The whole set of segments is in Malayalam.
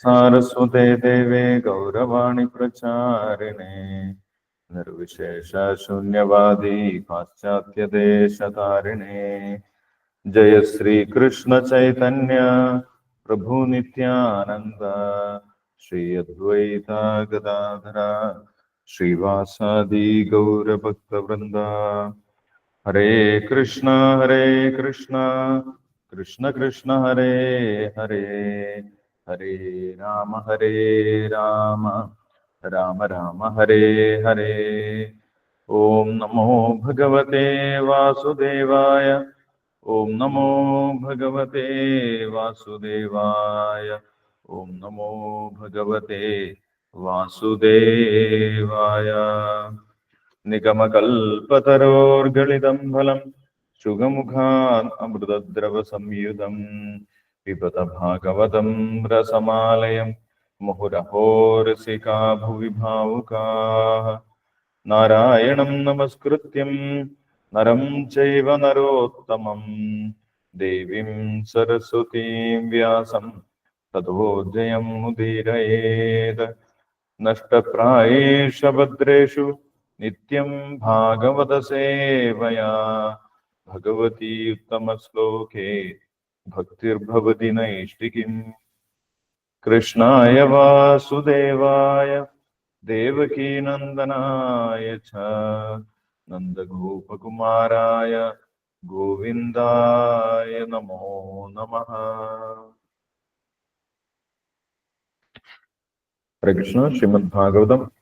സാരസ്വതേ ദേവേ ഗൗരവാണി പ്രചാരിണേ നിർവിശേഷ ശൂന്യവാദി പാശ്ചാത്യദേശതാരിണേ ജയ ശ്രീ കൃഷ്ണ ചൈതന്യ പ്രഭു നിത്യാനന്ദ ശ്രീ അദ്വൈത ഗദാധര ശ്രീവാസാദി ഗൗരഭക്തവൃന്ദ ഹരേ കൃഷ്ണ ഹരേ കൃഷ്ണ കൃഷ്ണ കൃഷ്ണ ഹരേ ഹരേ ഹരേ രാമ ഹരേ രാമ രാമ രാമ ഹരേ ഹരേ ഓം നമോ ഭഗവതേ വാസുദേവായ ഓം നമോ ഭഗവതേ വാസുദേവായ ഓം നമോ ഭഗവതേ വാസുദേവായ നിഗമകൽപതരോർഗളിതം ഫലം रसमालयं അമൃതദ്രവ സംയുതം പിബത ഭാഗവതം രസമാലയം മുഹുരഹോരസികാ ഭുവി ഭാവുകാः നാരായണം നമസ്കൃത്യം നരം ചൈവ നരോത്തമം ദേവീം സരസ്വതീം വ്യാസം തതോ ജയം മുദീരയേത് നഷ്ടപ്രായേഷ ഭദ്രേഷു ഭക്തിർഭവതി നൈഷ്ഠികിം കൃഷ്ണായ വാസുദേവായ ദേവകീനന്ദനായ ച നന്ദഗോപകുമാരായ ഗോവിന്ദായ നമോ നമഃ ഹരേ കൃഷ്ണ ശ്രീമദ് ഭാഗവതം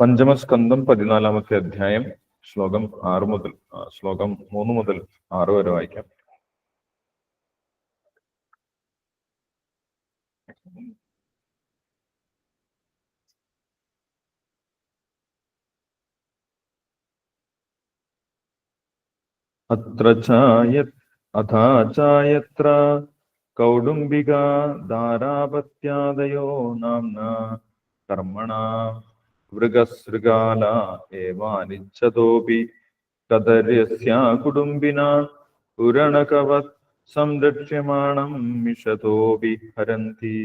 പഞ്ചമസ്കന്ധം പതിനാലാമത്തെ അധ്യായം ശ്ലോകം ആറ് മുതൽ ശ്ലോകം മൂന്ന് മുതൽ ആറ് വരെ വായിക്കാം. അത്ര ചായ അഥാ ചായത്ര. കൗടുംബിക ധാരാപത്യാദയോ നാംന കർമ്മണ. മൃഗസൃഗാല ഏവാനിച്ഛതോപി കദര്യസ്യാ കുടുംബിന. പുരണകവത് സംരക്ഷ്യമാണം മിഷതോപി ഹരന്തി.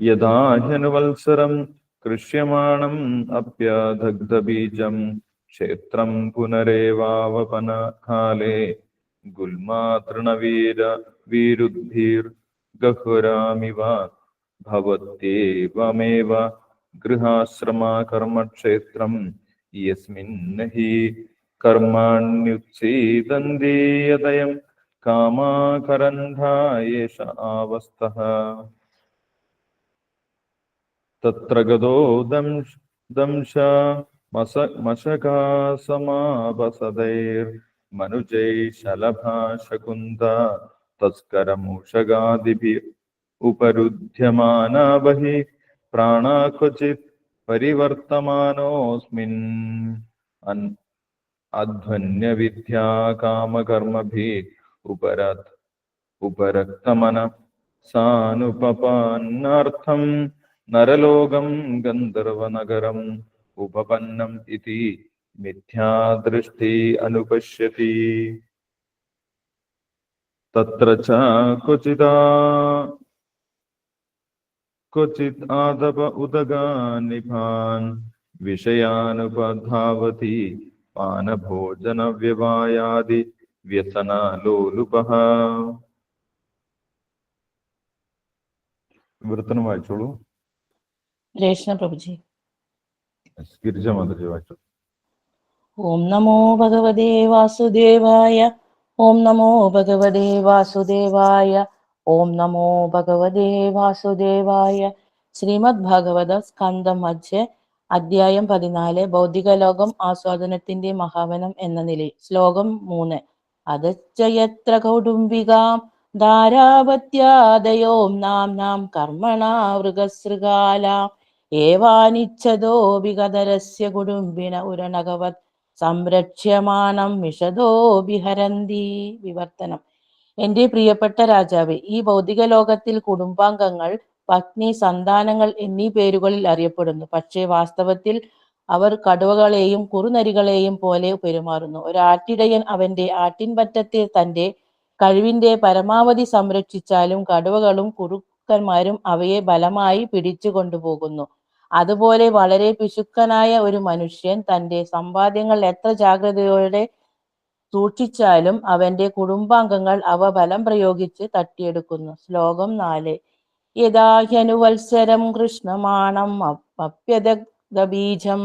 യഥാ ഹ്യനുവത്സരം കൃഷ്യമാണം അപ്യദഗ്ധബീജം ക്ഷേത്രം പുനരേവാവപന കാലേ ഗുൽമാതൃണവീര വീരുദ്ഭിർ ഗഹുരാമിവ ഭവത്യേവമേവ ഗൃഹാശ്രമാ കർമ്മക്ഷേത്രം യസ്മിन् ഹി കർമാണ്യുത്സീദന്തീയതയം കാമാകരന്ധായേഷ ആവസ്ഥഃ. തത്ര ഗതോ മനുജൈ ശലഭാശകുന്ത തസ്കരമൂഷകാദിഭി ഉപരുധ്യമാനാ ബഹി പ്രാണാ ക്വചിത് പരിവർത്തമാനോസ്മിൻ അധ്വന്യവിദ്യാ കാമകർമ്മഭി ഉപരത് ഉപരക്തമന സാനുപപന്നാർത്ഥം നരലോകം ഗന്ധർവനഗരം ഉപപന്നം ഇതി മിഥ്യാദൃഷ്ടി അനുപശ്യതി തത്ര ച ക്വചിതാ क्वचित् आदप उदगान्निभान् विषयानुपधावति पानभोजनव्यवायादि വ്യസനലോലുപഹ വൃത്തനം വായിച്ചോളൂ കൃഷ്ണ പ്രഭുജി ഗിരിജ ഓം നമോ ഭഗവതേ വാസുദേവായ ഓം നമോ ഭഗവതേ വാസുദേവായ ഓം നമോ ഭഗവതേ വാസുദേവായ. ശ്രീമദ് ഭാഗവത സ്കന്ധം മധ്യ അധ്യായം പതിനാല് ഭൗതിക ലോകം ആസ്വാദനത്തിന്റെ മഹാവനം എന്ന നിലയിൽ. ശ്ലോകം മൂന്ന്. അതച്ചയത്ര കൗടുംബികാം ധാരാപത്യാദയോം നാം നാം കർമ്മണാ മൃഗസൃഗാലാം. ഏവാനിച്ഛതോ വികതരസ്യ കുടുംബിന ഉരണകവത് സംരക്ഷ്യമാണം വിഷതോ വിഹരന്തി വിവർത്തനം. എന്റെ പ്രിയപ്പെട്ട രാജാവേ ഈ ഭൗതിക ലോകത്തിൽ കുടുംബാംഗങ്ങൾ പത്നി സന്താനങ്ങൾ എന്നീ പേരുകളിൽ അറിയപ്പെടുന്നു. പക്ഷേ വാസ്തവത്തിൽ അവർ കടുവകളെയും കുറുനരികളെയും പോലെ പെരുമാറുന്നു. ഒരാട്ടിടയൻ അവന്റെ ആട്ടിൻപറ്റത്തെ തന്റെ കഴിവിന്റെ പരമാവധി സംരക്ഷിച്ചാലും കടുവകളും കുറുക്കന്മാരും അവയെ ബലമായി പിടിച്ചു കൊണ്ടുപോകുന്നു അതുപോലെ വളരെ പിശുക്കനായ ഒരു മനുഷ്യൻ തന്റെ സമ്പാദ്യങ്ങൾ എത്ര ജാഗ്രതയോടെ സൂക്ഷിച്ചാലും അവന്റെ കുടുംബാംഗങ്ങൾ അവ ബലം പ്രയോഗിച്ച് തട്ടിയെടുക്കുന്നു. ശ്ലോകം നാല്. യഥാഹ്യനുവത്സരം കൃഷ്ണമാണം അപ്യദബീജം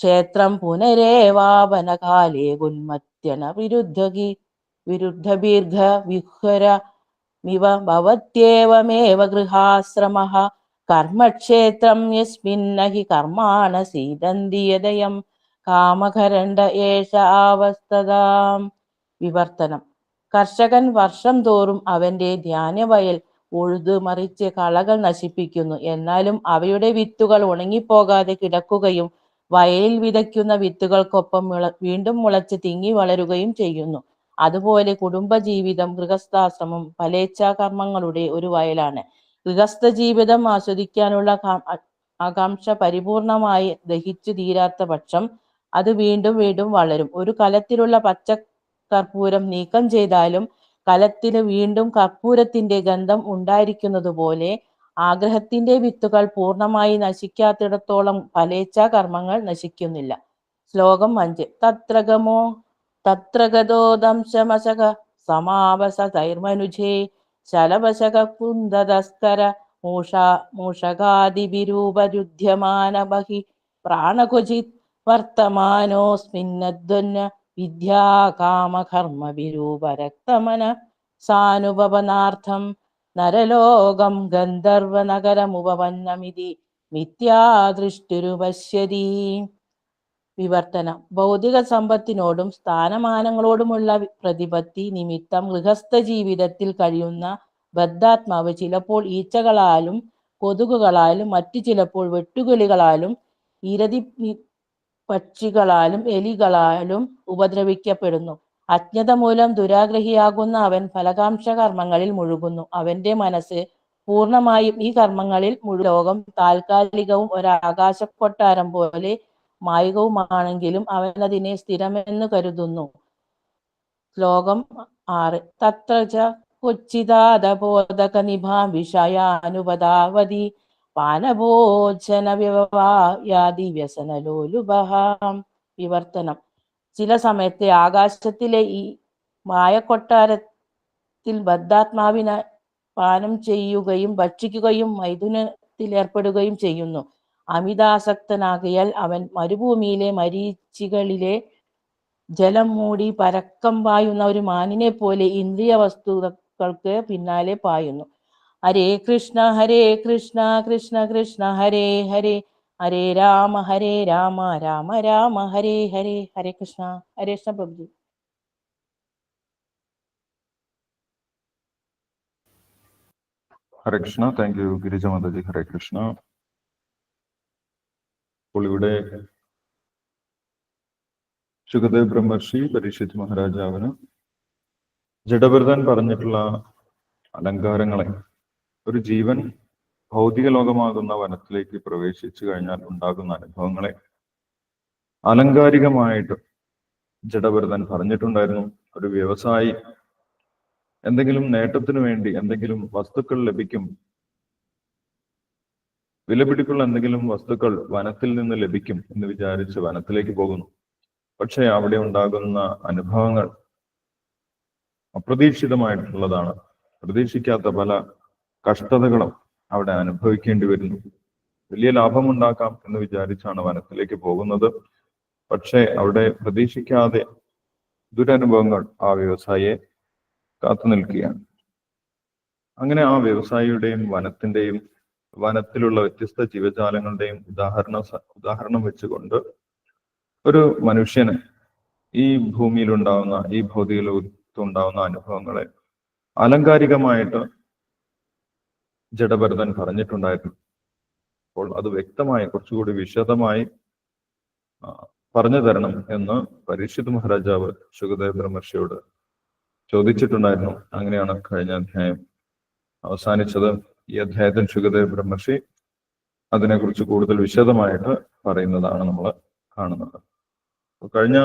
ക്ഷേത്രം പുനരേവാപനകാലേ ഗുന്മത്യന വിരുദ്ധകി വിരുദ്ധബീർഘ വിഹ്വര മിവ ഭവത്യേവമേവ ഗൃഹാശ്രമഃ കർമ്മക്ഷേത്രം യസ്മിന്നഹി കർമാണ സീതന്തി യഥയം കാമകരണ്ട ഏഷ ആവസ്ഥതാം. വിവർത്തനം. കർഷകൻ വർഷം തോറും അവന്റെ ധ്യാനവയൽ ഉഴുതു മറിച്ച് കളകൾ നശിപ്പിക്കുന്നു. എന്നാലും അവയുടെ വിത്തുകൾ ഉണങ്ങിപ്പോകാതെ കിടക്കുകയും വയലിൽ വിതയ്ക്കുന്ന വിത്തുകൾക്കൊപ്പം മുള വീണ്ടും മുളച്ച് തിങ്ങി വളരുകയും ചെയ്യുന്നു. അതുപോലെ കുടുംബജീവിതം ഗൃഹസ്ഥാശ്രമം ഫലേച്ഛാകർമ്മങ്ങളുടെ ഒരു വയലാണ്. ഗൃഹസ്ഥ ജീവിതം ആസ്വദിക്കാനുള്ള ആകാംക്ഷ പരിപൂർണമായി ദഹിച്ചു തീരാത്ത പക്ഷം അത് വീണ്ടും വീണ്ടും വളരും. ഒരു കലത്തിലുള്ള പച്ച കർപ്പൂരം നീക്കം ചെയ്താലും കലത്തിന് വീണ്ടും കർപ്പൂരത്തിന്റെ ഗന്ധം ഉണ്ടായിരിക്കുന്നത് പോലെ ആഗ്രഹത്തിന്റെ വിത്തുകൾ പൂർണമായി നശിക്കാത്തിടത്തോളം ഫലേച്ഛാ കർമ്മങ്ങൾ നശിക്കുന്നില്ല. ശ്ലോകം അഞ്ച്. തത്രഗമോ തത്രഗതോ ദംശമശക സമാവസ തൈർമനുജേ ശലവശക മൂഷാ മൂഷ മൂഷകാദിവിരൂപരുദ്ധ്യമാന ബഹി പ്രാണകുചിത് വർത്തമാനോസ്മിന്നദ്വന്ന വിദ്യാകാമകർമ്മവിരൂപരക്തമന സാനുപവനാർത്ഥം നരലോകം ഗന്ധർവനഗരമുപവന്നമിതി മിഥ്യാദൃഷ്ടിരുപശ്യതി. വിവർത്തനം. ഭൗതിക സമ്പത്തിനോടും സ്ഥാനമാനങ്ങളോടുമുള്ള പ്രതിപത്തി നിമിത്തം ഗൃഹസ്ഥ ജീവിതത്തിൽ കഴിയുന്ന ബദ്ധാത്മാവ് ചിലപ്പോൾ ഈച്ചകളാലും കൊതുകുകളാലും മറ്റു ചിലപ്പോൾ വെട്ടുകിളികളാലും ഇരതി പക്ഷികളാലും എലികളാലും ഉപദ്രവിക്കപ്പെടുന്നു. അജ്ഞത മൂലം ദുരാഗ്രഹിയാകുന്ന അവൻ ഫലകാംക്ഷ കർമ്മങ്ങളിൽ മുഴുകുന്നു. അവന്റെ മനസ്സ് പൂർണമായും ഈ കർമ്മങ്ങളിൽ മുഴു ലോകം താൽക്കാലികവും ഒരാകാശ കൊട്ടാരം പോലെ മായികവുമാണെങ്കിലും അവൻ അതിനെ സ്ഥിരമെന്ന് കരുതുന്നു. ശ്ലോകം ആറ്. തത്ര കൊച്ചിതാതബോധക നിഭാ വിഷയാനുപദാവതി പാനഭോജന വ്യവയാതി വ്യസനലോലുപഹാം വിവർത്തനം. ചില സമയത്തെ ആകാശത്തിലെ ഈ മായക്കൊട്ടാരത്തിൽ ബദ്ധാത്മാവിനെ പാനം ചെയ്യുകയും ഭക്ഷിക്കുകയും മൈഥുനത്തിൽ ഏർപ്പെടുകയും ചെയ്യുന്നു. അമിതാസക്തനാകിയാൽ അവൻ മരുഭൂമിയിലെ മരീച്ചികളിലെ ജലം മൂടി പരക്കം പായുന്ന ഒരു മാനിനെ പോലെ ഇന്ദ്രിയ വസ്തുക്കൾക്ക് പിന്നാലെ പായുന്നു. Hare Krishna Hare Krishna Krishna Krishna Hare Hare. Hare Rama Hare Rama Rama Rama Hare Hare. Hare Krishna. Hare Krishna Prabhuji. Hare Krishna. Thank you Girija Mataji. ഹരേ കൃഷ്ണ. അപ്പോൾ ഇവിടെ സുഖദേവ് ബ്രഹ്മർഷി പരീക്ഷിത് മഹാരാജാവിന് ജഡഭരതൻ പറഞ്ഞിട്ടുള്ള അലങ്കാരങ്ങളെ ഒരു ജീവൻ ഭൗതിക ലോകമാകുന്ന വനത്തിലേക്ക് പ്രവേശിച്ചു കഴിഞ്ഞാൽ ഉണ്ടാകുന്ന അനുഭവങ്ങളെ അലങ്കാരികമായിട്ട് ജഡഭരതൻ പറഞ്ഞിട്ടുണ്ടായിരുന്നു. ഒരു വ്യവസായി. എന്തെങ്കിലും നേട്ടത്തിനു വേണ്ടി എന്തെങ്കിലും വസ്തുക്കൾ ലഭിക്കും വിലപിടിപ്പുള്ള എന്തെങ്കിലും വസ്തുക്കൾ വനത്തിൽ നിന്ന് ലഭിക്കും എന്ന് വിചാരിച്ച് വനത്തിലേക്ക് പോകുന്നു. പക്ഷേ അവിടെ ഉണ്ടാകുന്ന അനുഭവങ്ങൾ അപ്രതീക്ഷിതമായിട്ടുള്ളതാണ്. പ്രതീക്ഷിക്കാത്ത പല കഷ്ടതകളും അവിടെ അനുഭവിക്കേണ്ടി വരുന്നു. വലിയ ലാഭമുണ്ടാക്കാം എന്ന് വിചാരിച്ചാണ് വനത്തിലേക്ക് പോകുന്നത്. പക്ഷേ അവിടെ പ്രതീക്ഷിക്കാതെ ദുരനുഭവങ്ങൾ ആ വ്യവസായിയെ കാത്തു നിൽക്കുകയാണ് അങ്ങനെ ആ വ്യവസായിയുടെയും വനത്തിന്റെയും വനത്തിലുള്ള വ്യത്യസ്ത ജീവജാലങ്ങളുടെയും ഉദാഹരണ ഉദാഹരണം വെച്ചുകൊണ്ട് ഒരു മനുഷ്യന് ഈ ഭൂമിയിൽ ഉണ്ടാവുന്ന ഈ ഭൗതിക ലോകത്തുണ്ടാവുന്ന അനുഭവങ്ങളെ അലങ്കാരികമായിട്ട് ജഡഭരതൻ പറഞ്ഞിട്ടുണ്ടായിരുന്നു. അപ്പോൾ അത് വ്യക്തമായി കുറച്ചുകൂടി വിശദമായി പറഞ്ഞു തരണം എന്ന് പരീക്ഷിത് മഹാരാജാവ് സുഖദേവ് ബ്രഹ്മർഷിയോട് ചോദിച്ചിട്ടുണ്ടായിരുന്നു. അങ്ങനെയാണ് കഴിഞ്ഞ അധ്യായം അവസാനിച്ചത്. ഈ അധ്യായത്തിൽ ശുഗദേവ് ബ്രഹ്മർഷി അതിനെക്കുറിച്ച് കൂടുതൽ വിശദമായിട്ട് പറയുന്നതാണ് നമ്മൾ കാണുന്നത്. കഴിഞ്ഞ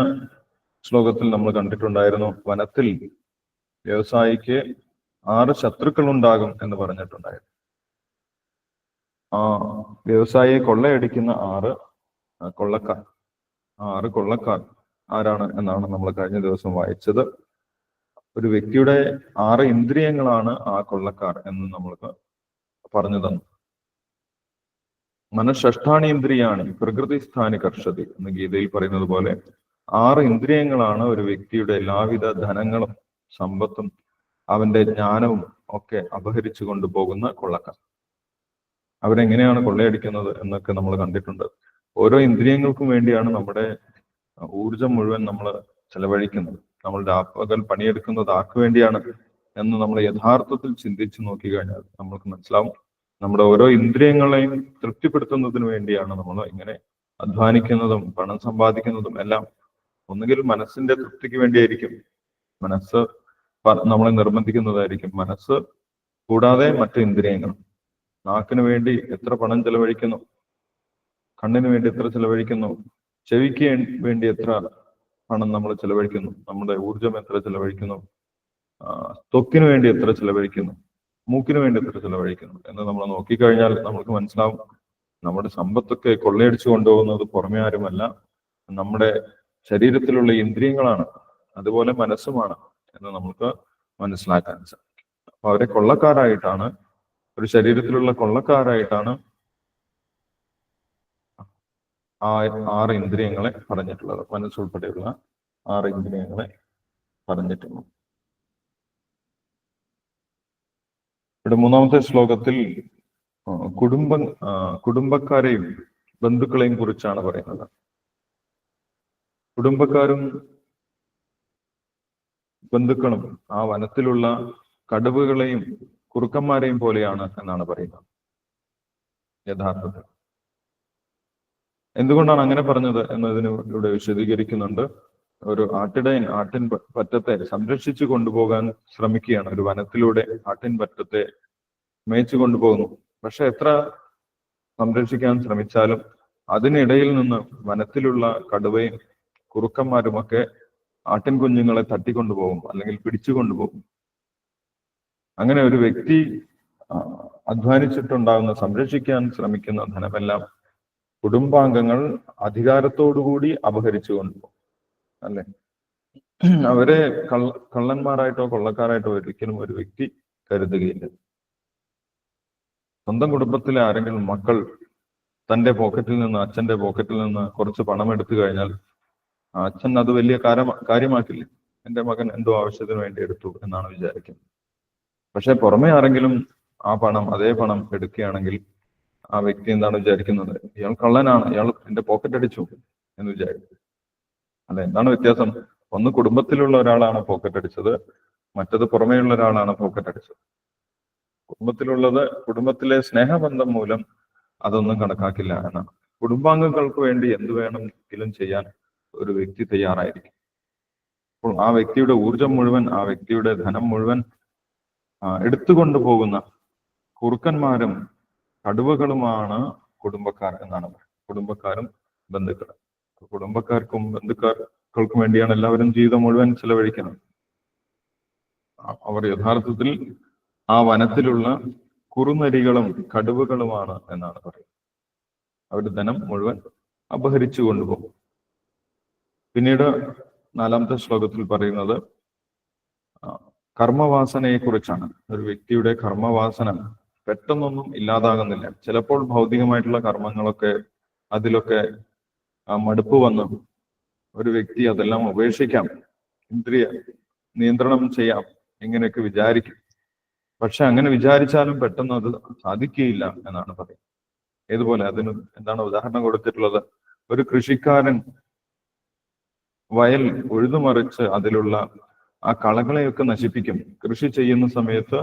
ശ്ലോകത്തിൽ നമ്മൾ കണ്ടിട്ടുണ്ടായിരുന്നു വനത്തിൽ വ്യവസായിക്ക് ആറ് ശത്രുക്കൾ ഉണ്ടാകും എന്ന് പറഞ്ഞിട്ടുണ്ടായിരുന്നു. ആ വ്യവസായിയെ കൊള്ളയടിക്കുന്ന ആറ് കൊള്ളക്കാർ ആറ് കൊള്ളക്കാർ ആരാണ് എന്നാണ് നമ്മൾ കഴിഞ്ഞ ദിവസം വായിച്ചത്. ഒരു വ്യക്തിയുടെ ആറ് ഇന്ദ്രിയങ്ങളാണ് ആ കൊള്ളക്കാർ എന്ന് നമ്മൾക്ക് പറഞ്ഞു തന്നു ഇന്ദ്രിയാണ് പ്രകൃതി സ്ഥാനി കർഷതി എന്ന് ഗീതയിൽ പറയുന്നത് പോലെ ആറ് ഇന്ദ്രിയങ്ങളാണ് ഒരു വ്യക്തിയുടെ എല്ലാവിധ ധനങ്ങളും സമ്പത്തും അവന്റെ ജ്ഞാനവും ഒക്കെ അപഹരിച്ചു കൊണ്ടുപോകുന്ന കൊള്ളക്കാർ. അവരെങ്ങനെയാണ് കൊള്ളയടിക്കുന്നത് എന്നൊക്കെ നമ്മൾ കണ്ടിട്ടുണ്ട്. ഓരോ ഇന്ദ്രിയങ്ങൾക്കും വേണ്ടിയാണ് നമ്മുടെ ഊർജം മുഴുവൻ നമ്മൾ ചെലവഴിക്കുന്നത്. നമ്മൾ രാപ്പകൽ പണിയെടുക്കുന്നത് ആർക്ക് വേണ്ടിയാണ് എന്ന് നമ്മൾ യഥാർത്ഥത്തിൽ ചിന്തിച്ചു നോക്കി കഴിഞ്ഞാൽ നമ്മൾക്ക് മനസ്സിലാവും. നമ്മുടെ ഓരോ ഇന്ദ്രിയങ്ങളെയും തൃപ്തിപ്പെടുത്തുന്നതിന് വേണ്ടിയാണ് നമ്മൾ ഇങ്ങനെ അധ്വാനിക്കുന്നതും പണം സമ്പാദിക്കുന്നതും എല്ലാം ഒന്നുകിൽ മനസ്സിന്റെ തൃപ്തിക്ക് വേണ്ടിയായിരിക്കും. മനസ്സ് നമ്മളെ നിർബന്ധിക്കുന്നതായിരിക്കും. മനസ്സ് കൂടാതെ മറ്റു ഇന്ദ്രിയങ്ങൾ. നാക്കിന് വേണ്ടി എത്ര പണം ചെലവഴിക്കുന്നു? കണ്ണിന് വേണ്ടി എത്ര ചെലവഴിക്കുന്നു? ചെവിക്ക് വേണ്ടി എത്ര പണം നമ്മൾ ചെലവഴിക്കുന്നു? നമ്മുടെ ഊർജം എത്ര ചെലവഴിക്കുന്നു? ത്വക്കിന് വേണ്ടി എത്ര ചെലവഴിക്കുന്നു? മൂക്കിന് വേണ്ടി എത്ര ചെലവഴിക്കുന്നു. എന്ന് നമ്മൾ നോക്കിക്കഴിഞ്ഞാൽ നമുക്ക് മനസ്സിലാവും നമ്മുടെ സമ്പത്തൊക്കെ കൊള്ളയടിച്ചു കൊണ്ടുപോകുന്നത് പുറമേ ആരുമല്ല. നമ്മുടെ ശരീരത്തിലുള്ള ഇന്ദ്രിയങ്ങളാണ്. അതുപോലെ മനസ്സുമാണ് എന്ന് നമുക്ക് മനസ്സിലാക്കാൻ സാധിക്കും. അപ്പൊ അവരെ കൊള്ളക്കാരായിട്ടാണ് ഒരു ശരീരത്തിലുള്ള കൊള്ളക്കാരായിട്ടാണ് ആ ആറ് ഇന്ദ്രിയങ്ങളെ പറഞ്ഞിട്ടുള്ളത്. മനസ്സുൾപ്പെടെയുള്ള ആറ് ഇന്ദ്രിയങ്ങളെ പറഞ്ഞിട്ടുള്ളത്. ഇവിടെ മൂന്നാമത്തെ ശ്ലോകത്തിൽ കുടുംബ കുടുംബക്കാരെയും ബന്ധുക്കളെയും കുറിച്ചാണ് പറയുന്നത്. കുടുംബക്കാരും ബന്ധുക്കളും ആ വനത്തിലുള്ള കടുവകളെയും കുറുക്കന്മാരെയും പോലെയാണ് എന്നാണ് പറയുന്നത്. യഥാർത്ഥത്തിൽ. എന്തുകൊണ്ടാണ് അങ്ങനെ പറഞ്ഞത് എന്നതിന് ഇവിടെ വിശദീകരിക്കുന്നുണ്ട്. ഒരു ആട്ടിടയൻ ആട്ടിൻ പറ്റത്തെ സംരക്ഷിച്ചു കൊണ്ടുപോകാൻ ശ്രമിക്കുകയാണ്. ഒരു വനത്തിലൂടെ ആട്ടിൻ പറ്റത്തെ മേച്ചു കൊണ്ടുപോകുന്നു. പക്ഷെ എത്ര സംരക്ഷിക്കാൻ ശ്രമിച്ചാലും അതിനിടയിൽ നിന്ന് വനത്തിലുള്ള കടുവയും കുറുക്കന്മാരുമൊക്കെ ആട്ടിൻ കുഞ്ഞുങ്ങളെ തട്ടിക്കൊണ്ടുപോകും അല്ലെങ്കിൽ പിടിച്ചു കൊണ്ടുപോകും. അങ്ങനെ ഒരു വ്യക്തി അധ്വാനിച്ചിട്ടുണ്ടാകുന്ന സംരക്ഷിക്കാൻ ശ്രമിക്കുന്ന ധനമെല്ലാം കുടുംബാംഗങ്ങൾ അധികാരത്തോടുകൂടി അപഹരിച്ചു കൊണ്ടുപോകും. അല്ലെ? അവരെ കള്ള കള്ളന്മാരായിട്ടോ കൊള്ളക്കാരായിട്ടോ ഒരിക്കലും ഒരു വ്യക്തി കരുതുകയില്ല. സ്വന്തം കുടുംബത്തിലെ ആരെങ്കിലും മക്കൾ തന്റെ പോക്കറ്റിൽ നിന്ന് അച്ഛന്റെ പോക്കറ്റിൽ നിന്ന് കുറച്ച് പണം എടുത്തു കഴിഞ്ഞാൽ ആ അച്ഛൻ അത് വലിയ കാര്യ- കാര്യമാക്കില്ല. എന്റെ മകൻ എന്തോ ആവശ്യത്തിന് വേണ്ടി എടുത്തു എന്നാണ് വിചാരിക്കുന്നത്. പക്ഷെ പുറമെ ആരെങ്കിലും ആ പണം അതേ പണം എടുക്കുകയാണെങ്കിൽ ആ വ്യക്തി എന്താണ് വിചാരിക്കുന്നത്? ഇയാൾ കള്ളനാണ്. ഇയാൾ എന്റെ പോക്കറ്റ് അടിച്ചു എന്ന് വിചാരിക്കും. അല്ലെ എന്താണ് വ്യത്യാസം? ഒന്ന് കുടുംബത്തിലുള്ള ഒരാളാണ് പോക്കറ്റ് അടിച്ചത് മറ്റത് പുറമേയുള്ള ഒരാളാണ് പോക്കറ്റ് അടിച്ചത്. കുടുംബത്തിലുള്ളത് കുടുംബത്തിലെ സ്നേഹബന്ധം മൂലം അതൊന്നും കണക്കാക്കില്ല എന്നാണ്. കുടുംബാംഗങ്ങൾക്ക് വേണ്ടി എന്ത് വേണമെങ്കിലും ചെയ്യാൻ ഒരു വ്യക്തി തയ്യാറായിരിക്കും. അപ്പോൾ ആ വ്യക്തിയുടെ ഊർജം മുഴുവൻ ആ വ്യക്തിയുടെ ധനം മുഴുവൻ എടുത്തുകൊണ്ടു പോകുന്ന കുറുക്കന്മാരും കടുവകളുമാണ് കുടുംബക്കാർ എന്നാണ് കുടുംബക്കാരും ബന്ധുക്കളും. കുടുംബക്കാർക്കും ബന്ധുക്കാർക്കും വേണ്ടിയാണ് എല്ലാവരും ജീവിതം മുഴുവൻ ചെലവഴിക്കുന്നത്. അവർ യഥാർത്ഥത്തിൽ ആ വനത്തിലുള്ള കുറുനരികളും കടുവകളുമാണ് എന്നാണ് പറയുന്നത്. അവരുടെ ധനം മുഴുവൻ അപഹരിച്ചു കൊണ്ടുപോകും. പിന്നീട് നാലാമത്തെ ശ്ലോകത്തിൽ പറയുന്നത് കർമ്മവാസനയെ കുറിച്ചാണ് ഒരു വ്യക്തിയുടെ കർമ്മവാസന പെട്ടെന്നൊന്നും ഇല്ലാതാകുന്നില്ല. ചിലപ്പോൾ ഭൗതികമായിട്ടുള്ള കർമ്മങ്ങളൊക്കെ അതിലൊക്കെ ആ മടുപ്പ് വന്ന് ഒരു വ്യക്തി അതെല്ലാം ഉപേക്ഷിക്കാം ഇന്ദ്രിയ നിയന്ത്രണം ചെയ്യാം ഇങ്ങനെയൊക്കെ വിചാരിക്കും. പക്ഷെ അങ്ങനെ വിചാരിച്ചാലും പെട്ടെന്ന് അത് സാധിക്കുകയില്ല എന്നാണ് പറയുന്നത്. ഏതുപോലെ അതിന് എന്താണ് ഉദാഹരണം കൊടുത്തിട്ടുള്ളത്? ഒരു കൃഷിക്കാരൻ വയൽ ഉഴുതുമറിച്ച് അതിലുള്ള ആ കളകളെയൊക്കെ നശിപ്പിക്കും. കൃഷി ചെയ്യുന്ന സമയത്ത്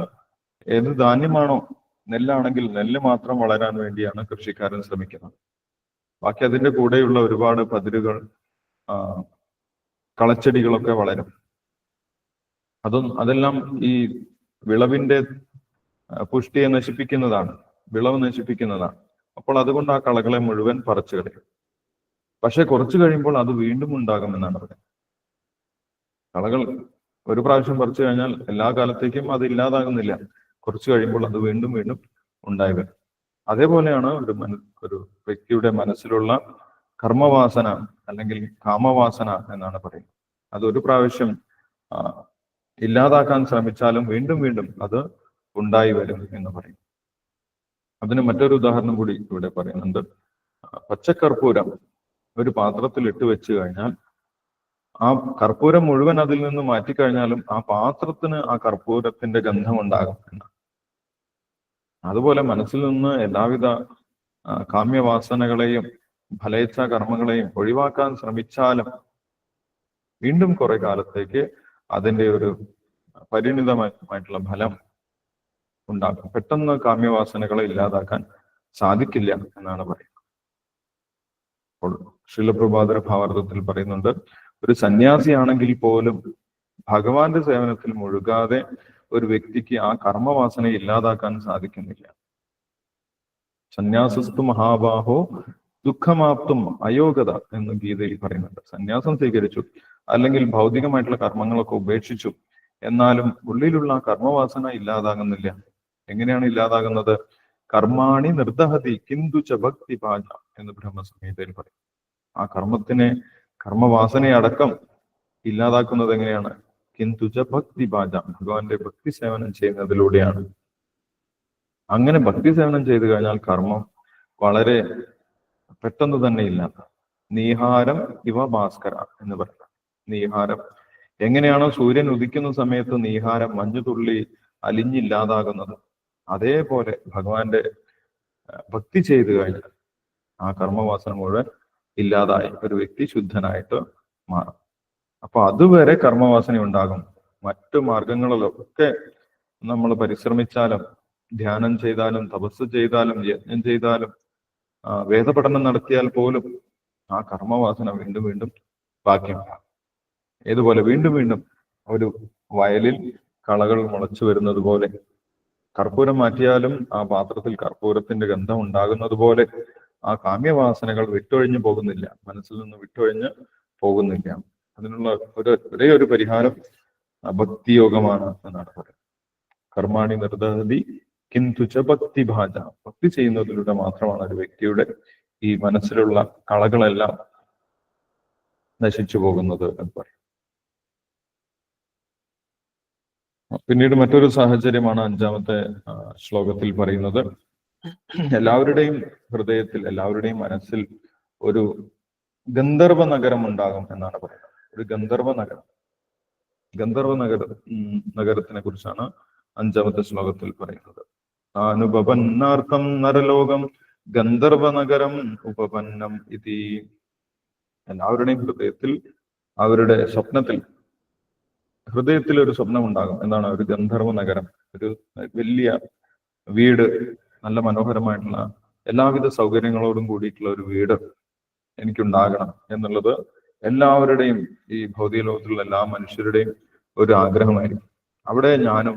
ഏത് ധാന്യമാണോ നെല്ലാണെങ്കിൽ നെല്ല് മാത്രം വളരാൻ വേണ്ടിയാണ് കൃഷിക്കാരൻ ശ്രമിക്കുന്നത്. ബാക്കി അതിന്റെ കൂടെയുള്ള ഒരുപാട് പതിരുകൾ കളച്ചെടികളൊക്കെ വളരും. അതും അതെല്ലാം ഈ വിളവിന്റെ പുഷ്ടിയെ നശിപ്പിക്കുന്നതാണ്. വിളവ് നശിപ്പിക്കുന്നതാണ്. അപ്പോൾ അതുകൊണ്ട് ആ കളകളെ മുഴുവൻ പറിച്ചു കളയും. പക്ഷെ കുറച്ചു കഴിയുമ്പോൾ അത് വീണ്ടും ഉണ്ടാകുമെന്നാണ് പറയുന്നത് കളകൾ ഒരു പ്രാവശ്യം പറിച്ചു കഴിഞ്ഞാൽ എല്ലാ കാലത്തേക്കും അത് ഇല്ലാതാകുന്നില്ല. കുറച്ചു കഴിയുമ്പോൾ അത് വീണ്ടും വീണ്ടും ഉണ്ടായി വരും. അതേപോലെയാണ് ഒരു മന ഒരു വ്യക്തിയുടെ മനസ്സിലുള്ള കർമ്മവാസന അല്ലെങ്കിൽ കാമവാസന എന്നാണ് പറയുന്നത്. അത് ഒരു പ്രാവശ്യം ഇല്ലാതാക്കാൻ ശ്രമിച്ചാലും വീണ്ടും വീണ്ടും അത് ഉണ്ടായി വരും എന്ന് പറയും. അതിന് മറ്റൊരു ഉദാഹരണം കൂടി ഇവിടെ പറയുന്നുണ്ട്. പച്ചക്കർപ്പൂരം ഒരു പാത്രത്തിൽ ഇട്ട് വെച്ച് കഴിഞ്ഞാൽ ആ കർപ്പൂരം മുഴുവൻ അതിൽ നിന്ന് മാറ്റിക്കഴിഞ്ഞാലും ആ പാത്രത്തിന് ആ കർപ്പൂരത്തിന്റെ ഗന്ധം ഉണ്ടാകും എന്ന് അതുപോലെ മനസ്സിൽ നിന്ന് എല്ലാവിധ കാമ്യവാസനകളെയും ഫലേച്ഛ കർമ്മങ്ങളെയും ഒഴിവാക്കാൻ ശ്രമിച്ചാലും വീണ്ടും കുറെ കാലത്തേക്ക് അതിന്റെ ഒരു പരിണിതമായിട്ടുള്ള ഫലം ഉണ്ടാകും പെട്ടെന്ന് കാമ്യവാസനകളെ ഇല്ലാതാക്കാൻ സാധിക്കില്ല എന്നാണ് പറയുന്നത്. അപ്പോൾ ശിലപ്രഭാതര ഭാവാർത്ഥത്തിൽ പറയുന്നുണ്ട് ഒരു സന്യാസിയാണെങ്കിൽ പോലും ഭഗവാന്റെ സേവനത്തിൽ മുഴുകാതെ ഒരു വ്യക്തിക്ക് ആ കർമ്മവാസന ഇല്ലാതാക്കാൻ സാധിക്കുന്നില്ല. സന്യാസസ്തു മഹാബാഹോ ദുഃഖമാപ്തും അയോഗ്യത എന്ന് ഗീതയിൽ പറയുന്നുണ്ട്. സന്യാസം സ്വീകരിച്ചു അല്ലെങ്കിൽ ഭൗതികമായിട്ടുള്ള കർമ്മങ്ങളൊക്കെ ഉപേക്ഷിച്ചു എന്നാലും ഉള്ളിലുള്ള കർമ്മവാസന ഇല്ലാതാകുന്നില്ല. എങ്ങനെയാണ് ഇല്ലാതാകുന്നത്? കർമാണി നിർദഹതി കിന്തു ച ഭക്തി എന്ന് ബ്രഹ്മസംഹിതയിൽ പറയും. ആ കർമ്മത്തിനെ കർമ്മവാസനയടക്കം ഇല്ലാതാക്കുന്നത് എങ്ങനെയാണ്? കിന്തു ച ഭക്തി പാച ഭഗവാന്റെ ഭക്തി സേവനം ചെയ്യുന്നതിലൂടെയാണ്. അങ്ങനെ ഭക്തി സേവനം ചെയ്തു കഴിഞ്ഞാൽ കർമ്മം വളരെ പെട്ടെന്ന് തന്നെ ഇല്ലാത്ത നീഹാരം ഇവ ഭാസ്കര എന്ന് പറയുന്നത് നീഹാരം. എങ്ങനെയാണോ സൂര്യൻ ഉദിക്കുന്ന സമയത്ത് നീഹാരം മഞ്ഞുതുള്ളി അലിഞ്ഞില്ലാതാകുന്നത്. അതേപോലെ ഭഗവാന്റെ ഭക്തി ചെയ്തു കഴിഞ്ഞാൽ ആ കർമ്മവാസന മുഴുവൻ ഇല്ലാതായി. ഒരു വ്യക്തി ശുദ്ധനായിട്ട് മാറും. അപ്പൊ അതുവരെ കർമ്മവാസന ഉണ്ടാകും. മറ്റു മാർഗങ്ങളിലൊക്കെ നമ്മൾ പരിശ്രമിച്ചാലും ധ്യാനം ചെയ്താലും തപസ് ചെയ്താലും യജ്ഞം ചെയ്താലും വേദപഠനം നടത്തിയാൽ പോലും ആ കർമ്മവാസന വീണ്ടും വീണ്ടും ബാക്കിയുണ്ടാകും ഏതുപോലെ വീണ്ടും വീണ്ടും ഒരു വയലിൽ കളകൾ മുളച്ചു വരുന്നത് പോലെ കർപ്പൂരം മാറ്റിയാലും ആ പാത്രത്തിൽ കർപ്പൂരത്തിന്റെ ഗന്ധം ഉണ്ടാകുന്നത് പോലെ ആ കാമ്യവാസനകൾ വിട്ടൊഴിഞ്ഞു പോകുന്നില്ല. മനസ്സിൽ നിന്ന് വിട്ടൊഴിഞ്ഞ് പോകുന്നില്ല. അതിനുള്ള ഒരു ഒരേ ഒരു പരിഹാരം ഭക്തിയോഗമാണ് എന്നാണ് പറയുന്നത്. കർമാണി നിർദഹതി കിന്തുച്ച ച ഭക്തി ഭാജ. ഭക്തി ചെയ്യുന്നതിലൂടെ മാത്രമാണ് ഒരു വ്യക്തിയുടെ ഈ മനസ്സിലുള്ള കളകളെല്ലാം നശിച്ചു പോകുന്നത് എന്ന് പറയും. പിന്നീട് മറ്റൊരു സാഹചര്യമാണ് അഞ്ചാമത്തെ ശ്ലോകത്തിൽ പറയുന്നത്. എല്ലാവരുടെയും ഹൃദയത്തിൽ എല്ലാവരുടെയും മനസ്സിൽ ഒരു ഗന്ധർവ നഗരം ഉണ്ടാകും എന്നാണ് പറയുന്നത്. ഒരു ഗന്ധർവ നഗരം. ഗന്ധർവ നഗര നഗരത്തിനെ കുറിച്ചാണ് അഞ്ചാമത്തെ ശ്ലോകത്തിൽ പറയുന്നത്. അനുപപന്നാർത്ഥം നരലോകം ഗന്ധർവ നഗരം ഉപപന്നം ഇതി. എല്ലാവരുടെയും ഹൃദയത്തിൽ അവരുടെ സ്വപ്നത്തിൽ ഹൃദയത്തിൽ ഒരു സ്വപ്നം ഉണ്ടാകും എന്താണ്? ഒരു ഗന്ധർവ നഗരം. ഒരു വലിയ വീട് നല്ല മനോഹരമായിട്ടുള്ള എല്ലാവിധ സൗകര്യങ്ങളോടും കൂടിയിട്ടുള്ള ഒരു വീട് എനിക്കുണ്ടാകണം എന്നുള്ളത് എല്ലാവരുടെയും ഈ ഭൗതിക ലോകത്തിലുള്ള എല്ലാ മനുഷ്യരുടെയും ഒരു ആഗ്രഹമായിരിക്കും. അവിടെ ഞാനും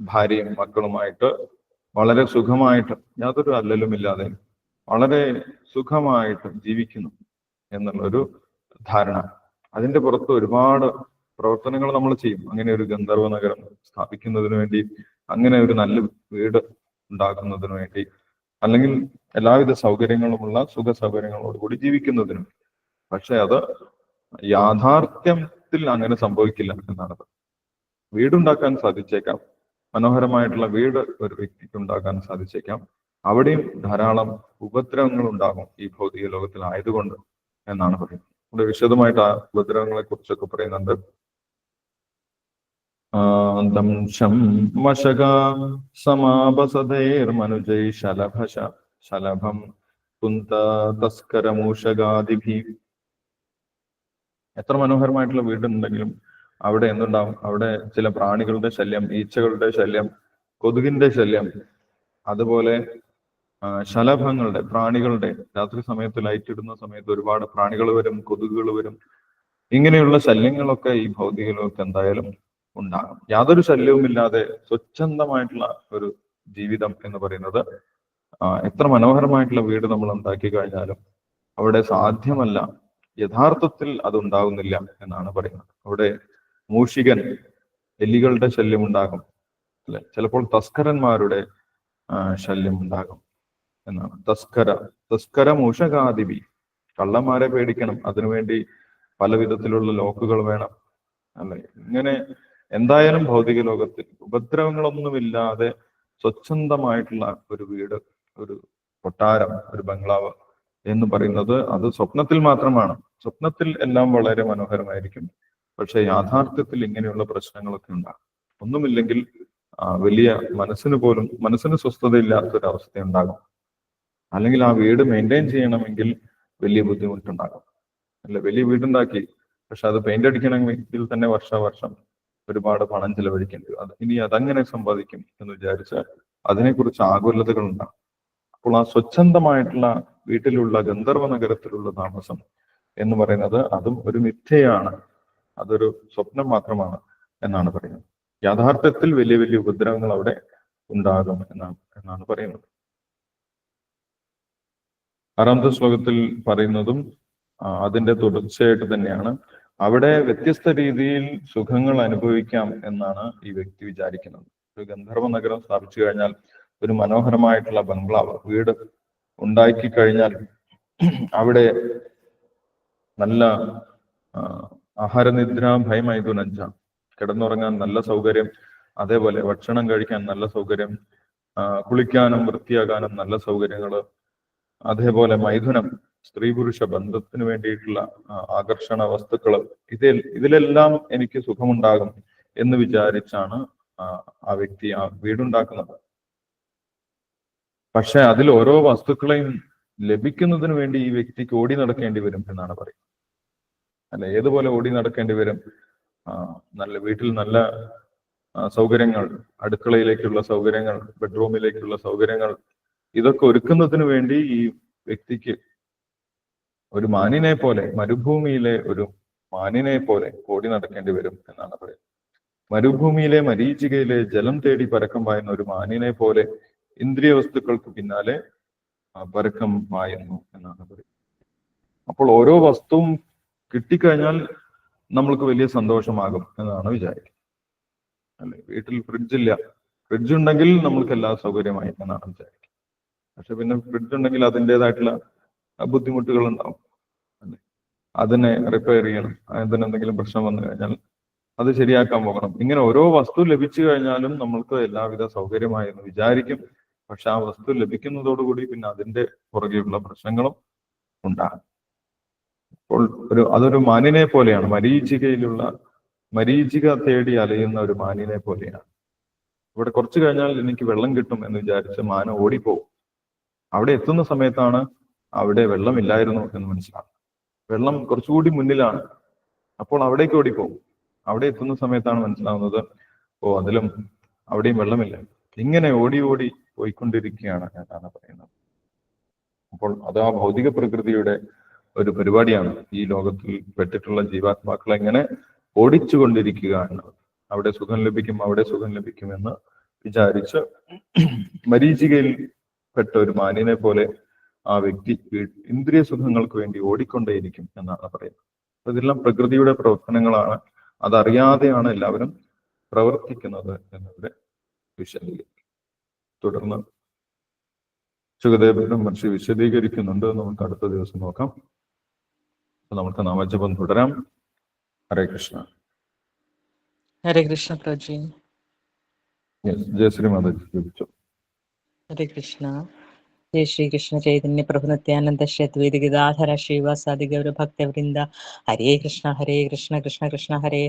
ഭാര്യയും മക്കളുമായിട്ട് വളരെ സുഖമായിട്ട് യാതൊരു അല്ലലും ഇല്ലാതെ വളരെ സുഖമായിട്ട് ജീവിക്കുന്നു എന്നുള്ളൊരു ധാരണ. അതിന്റെ പുറത്ത് ഒരുപാട് പ്രവർത്തനങ്ങൾ നമ്മൾ ചെയ്യും. അങ്ങനെ ഒരു ഗന്ധർവ നഗരം സ്ഥാപിക്കുന്നതിന് വേണ്ടി അങ്ങനെ ഒരു നല്ല വീട് ഉണ്ടാക്കുന്നതിന് വേണ്ടി അല്ലെങ്കിൽ എല്ലാവിധ സൗകര്യങ്ങളുമുള്ള സുഖ സൗകര്യങ്ങളോടുകൂടി ജീവിക്കുന്നതിനും. പക്ഷെ അത് യാഥാർത്ഥ്യത്തിൽ അങ്ങനെ സംഭവിക്കില്ല എന്നാണ് വീടുണ്ടാക്കാൻ സാധിച്ചേക്കാം. മനോഹരമായിട്ടുള്ള വീട് ഒരു വ്യക്തിക്ക് ഉണ്ടാക്കാൻ സാധിച്ചേക്കാം. അവിടെയും ധാരാളം ഉപദ്രവങ്ങൾ ഉണ്ടാകും ഈ ഭൗതിക ലോകത്തിൽ ആയതുകൊണ്ട് എന്നാണ് പറയുന്നത്. ഇവിടെ വിശദമായിട്ട് ആ ഉപദ്രവങ്ങളെ കുറിച്ചൊക്കെ പറയുന്നുണ്ട് ദംശം മശക സമാപസതേർമനുജൈ ശലഭശ ശലഭം കുന്ത തസ്കരമൂഷകാദിഭി എത്ര മനോഹരമായിട്ടുള്ള വീടുണ്ടെങ്കിലും അവിടെ എന്തുണ്ടാവും? അവിടെ ചില പ്രാണികളുടെ ശല്യം ഈച്ചകളുടെ ശല്യം കൊതുകിന്റെ ശല്യം അതുപോലെ ശലഭങ്ങളുടെ പ്രാണികളുടെ രാത്രി സമയത്ത് ലൈറ്റ് ഇടുന്ന സമയത്ത് ഒരുപാട് പ്രാണികൾ വരും കൊതുകുകൾ വരും. ഇങ്ങനെയുള്ള ശല്യങ്ങളൊക്കെ ഈ ഭൗതിക ലോകത്ത് എന്തായാലും ഉണ്ടാകും യാതൊരു ശല്യവുമില്ലാതെ സ്വച്ഛന്തമായിട്ടുള്ള ഒരു ജീവിതം എന്ന് പറയുന്നത് എത്ര മനോഹരമായിട്ടുള്ള വീട് നമ്മൾ ഉണ്ടാക്കി കഴിഞ്ഞാലും അവിടെ സാധ്യമല്ല യഥാർത്ഥത്തിൽ അതുണ്ടാകുന്നില്ല എന്നാണ് പറയുന്നത്. അവിടെ മൂഷികൻ എലികളുടെ ശല്യം ഉണ്ടാകും അല്ലെ? ചിലപ്പോൾ തസ്കരന്മാരുടെ ശല്യം ഉണ്ടാകും എന്നാണ്. തസ്കര തസ്കര മൂഷകാദിപി കള്ളന്മാരെ പേടിക്കണം. അതിനുവേണ്ടി പല വിധത്തിലുള്ള ലോക്കുകൾ വേണം അല്ലെ? ഇങ്ങനെ എന്തായാലും ഭൗതിക ലോകത്തിൽ ഉപദ്രവങ്ങളൊന്നുമില്ലാതെ സ്വച്ഛന്തമായിട്ടുള്ള ഒരു വീട് ഒരു കൊട്ടാരം ഒരു ബംഗ്ലാവ് എന്ന് പറയുന്നത് അത് സ്വപ്നത്തിൽ മാത്രമാണ്. സ്വപ്നത്തിൽ എല്ലാം വളരെ മനോഹരമായിരിക്കും. പക്ഷെ യാഥാർത്ഥ്യത്തിൽ ഇങ്ങനെയുള്ള പ്രശ്നങ്ങളൊക്കെ ഉണ്ടാകും. ഒന്നുമില്ലെങ്കിൽ വലിയ മനസ്സിന് പോലും മനസ്സിന് സ്വസ്ഥതയില്ലാത്തൊരവസ്ഥ ഉണ്ടാകും. അല്ലെങ്കിൽ ആ വീട് മെയിന്റെയിൻ ചെയ്യണമെങ്കിൽ വലിയ ബുദ്ധിമുട്ടുണ്ടാകും. അല്ല വലിയ വീടുണ്ടാക്കി പക്ഷെ അത് പെയിന്റ് അടിക്കണമെങ്കിൽ തന്നെ വർഷാവർഷം ഒരുപാട് പണം ചെലവഴിക്കേണ്ടി വരും. അത് ഇനി അതങ്ങനെ സമ്പാദിക്കും എന്ന് വിചാരിച്ച് അതിനെക്കുറിച്ച് ആകുലതകൾ ഉണ്ടാകും. അപ്പോൾ ആ സ്വച്ഛന്തമായിട്ടുള്ള വീട്ടിലുള്ള ഗന്ധർവ നഗരത്തിലുള്ള താമസം എന്ന് പറയുന്നത് അതും ഒരു മിഥ്യയാണ്. അതൊരു സ്വപ്നം മാത്രമാണ് എന്നാണ് പറയുന്നത്. യാഥാർത്ഥ്യത്തിൽ വലിയ വലിയ ഉപദ്രവങ്ങൾ അവിടെ ഉണ്ടാകും എന്നാണ് എന്നാണ് പറയുന്നത്. ആറാമത്തെ ശ്ലോകത്തിൽ പറയുന്നതും അതിന്റെ തുടർച്ചയായിട്ട് തന്നെയാണ്. അവിടെ വ്യത്യസ്ത രീതിയിൽ സുഖങ്ങൾ അനുഭവിക്കാം എന്നാണ് ഈ വ്യക്തി വിചാരിക്കുന്നത്. ഒരു ഗന്ധർവ നഗരം സ്ഥാപിച്ചു കഴിഞ്ഞാൽ ഒരു മനോഹരമായിട്ടുള്ള ബംഗ്ലാവ് വീട് ഉണ്ടാക്കി കഴിഞ്ഞാൽ അവിടെ നല്ല ആഹാരനിദ്ര ഭയമായിരുന്നു ഭയമൈതുനഞ്ച കിടന്നുറങ്ങാൻ നല്ല സൗകര്യം അതേപോലെ ഭക്ഷണം കഴിക്കാൻ നല്ല സൗകര്യം കുളിക്കാനും വൃത്തിയാകാനും നല്ല സൗകര്യങ്ങൾ അതേപോലെ മൈഥുനം സ്ത്രീ പുരുഷ ബന്ധത്തിന് വേണ്ടിയിട്ടുള്ള ആകർഷണ വസ്തുക്കൾ ഇതിൽ ഇതിലെല്ലാം എനിക്ക് സുഖമുണ്ടാകും എന്ന് വിചാരിച്ചാണ് ആ വ്യക്തി ആ വീടുണ്ടാക്കുന്നത്. പക്ഷെ അതിൽ ഓരോ വസ്തുക്കളെയും ലഭിക്കുന്നതിന് വേണ്ടി ഈ വ്യക്തിക്ക് ഓടി നടക്കേണ്ടി വരും എന്നാണ് പറയുന്നത്. അല്ല ഏതുപോലെ ഓടി നടക്കേണ്ടി വരും? നല്ല വീട്ടിൽ നല്ല സൗകര്യങ്ങൾ അടുക്കളയിലേക്കുള്ള സൗകര്യങ്ങൾ ബെഡ്റൂമിലേക്കുള്ള സൗകര്യങ്ങൾ ഇതൊക്കെ ഒരുക്കുന്നതിന് വേണ്ടി ഈ വ്യക്തിക്ക് ഒരു മാനിനെ പോലെ മരുഭൂമിയിലെ ഒരു മാനിനെ പോലെ ഓടി നടക്കേണ്ടി വരും എന്നാണ് പറയുന്നത്. മരുഭൂമിയിലെ മരീചികയിലെ ജലം തേടി പരക്കം പായുന്ന ഒരു മാനിനെ പോലെ ഇന്ദ്രിയ വസ്തുക്കൾക്ക് പിന്നാലെ ആ, പരക്കം പായുന്നു എന്നാണ് പറയുന്നത്. അപ്പോൾ ഓരോ വസ്തുവും കിട്ടിക്കഴിഞ്ഞാൽ നമ്മൾക്ക് വലിയ സന്തോഷമാകും എന്നാണ് വിചാരിക്കുന്നത് അല്ലെ? വീട്ടിൽ ഫ്രിഡ്ജ് ഇല്ല ഫ്രിഡ്ജ് ഉണ്ടെങ്കിൽ നമ്മൾക്ക് എല്ലാ സൗകര്യമായി എന്നാണ് വിചാരിക്കുന്നത് പക്ഷെ പിന്നെ ഫ്രിഡ്ജ് ഉണ്ടെങ്കിൽ അതിന്റെതായിട്ടുള്ള ബുദ്ധിമുട്ടുകൾ ഉണ്ടാവും അല്ലെ? അതിനെ റിപ്പയർ ചെയ്യണം. അതിന് എന്തെങ്കിലും പ്രശ്നം വന്നു കഴിഞ്ഞാൽ അത് ശരിയാക്കാൻ പോകണം. ഇങ്ങനെ ഓരോ വസ്തു ലഭിച്ചു കഴിഞ്ഞാലും നമ്മൾക്ക് എല്ലാവിധ സൗകര്യമായി എന്ന് വിചാരിക്കും. പക്ഷെ ആ വസ്തു ലഭിക്കുന്നതോടുകൂടി പിന്നെ അതിന്റെ പുറകെയുള്ള പ്രശ്നങ്ങളും ഉണ്ടാകും. അപ്പോൾ ഒരു അതൊരു മാനിനെ പോലെയാണ്. മരീചികയിലുള്ള മരീചിക തേടി അലയുന്ന ഒരു മാനിനെ പോലെയാണ്. ഇവിടെ കുറച്ചു കഴിഞ്ഞാൽ എനിക്ക് വെള്ളം കിട്ടും എന്ന് വിചാരിച്ച് മാന ഓടിപ്പോവും അവിടെ എത്തുന്ന സമയത്താണ് അവിടെ വെള്ളമില്ലായിരുന്നു എന്ന് മനസ്സിലാകും വെള്ളം കുറച്ചുകൂടി മുന്നിലാണ്. അപ്പോൾ അവിടേക്ക് ഓടിപ്പോവും അവിടെ എത്തുന്ന സമയത്താണ് മനസ്സിലാവുന്നത് ഓ അതിലും അവിടെയും വെള്ളമില്ല. ഇങ്ങനെ ഓടി ഓടി പോയിക്കൊണ്ടിരിക്കുകയാണ് എന്നാണ് പറയുന്നത്. അപ്പോൾ അത് ആ ഭൗതിക പ്രകൃതിയുടെ ഒരു പരിപാടിയാണ്. ഈ ലോകത്തിൽ പെട്ടിട്ടുള്ള ജീവാത്മാക്കൾ എങ്ങനെ ഓടിച്ചു കൊണ്ടിരിക്കുക അവിടെ സുഖം ലഭിക്കും അവിടെ സുഖം ലഭിക്കും എന്ന് വിചാരിച്ച് മരീചികയിൽ പെട്ട ഒരു മാനിനെ പോലെ ആ വ്യക്തി ഇന്ദ്രിയ സുഖങ്ങൾക്ക് വേണ്ടി ഓടിക്കൊണ്ടേയിരിക്കും എന്നാണ് പറയുന്നത്. ഇതെല്ലാം പ്രകൃതിയുടെ പ്രവർത്തനങ്ങളാണ്. അതറിയാതെയാണ് എല്ലാവരും പ്രവർത്തിക്കുന്നത് എന്നിവിടെ വിശദീകരിക്കും തുടർന്ന് സുഖദേവനും മനുഷ്യ വിശദീകരിക്കുന്നുണ്ട്. നമുക്ക് അടുത്ത ദിവസം നോക്കാം. അപ്പൊ നമുക്ക് നാമജപം തുടരാം. ഹരേ കൃഷ്ണ. ഹരേ കൃഷ്ണ പ്രജി ജയ ജയശ്രീ മാതാജി ചോദിച്ചു ഹരേ കൃഷ്ണ. ജയ ശ്രീകൃഷ്ണ ചൈതന്യ പ്രഭു നിത്യാനന്ദ ശ്രീവാസാദി ഗൗരവ ഭക്തവൃന്ദ. ഹരേ കൃഷ്ണ ഹരേ കൃഷ്ണ കൃഷ്ണ കൃഷ്ണ ഹരേ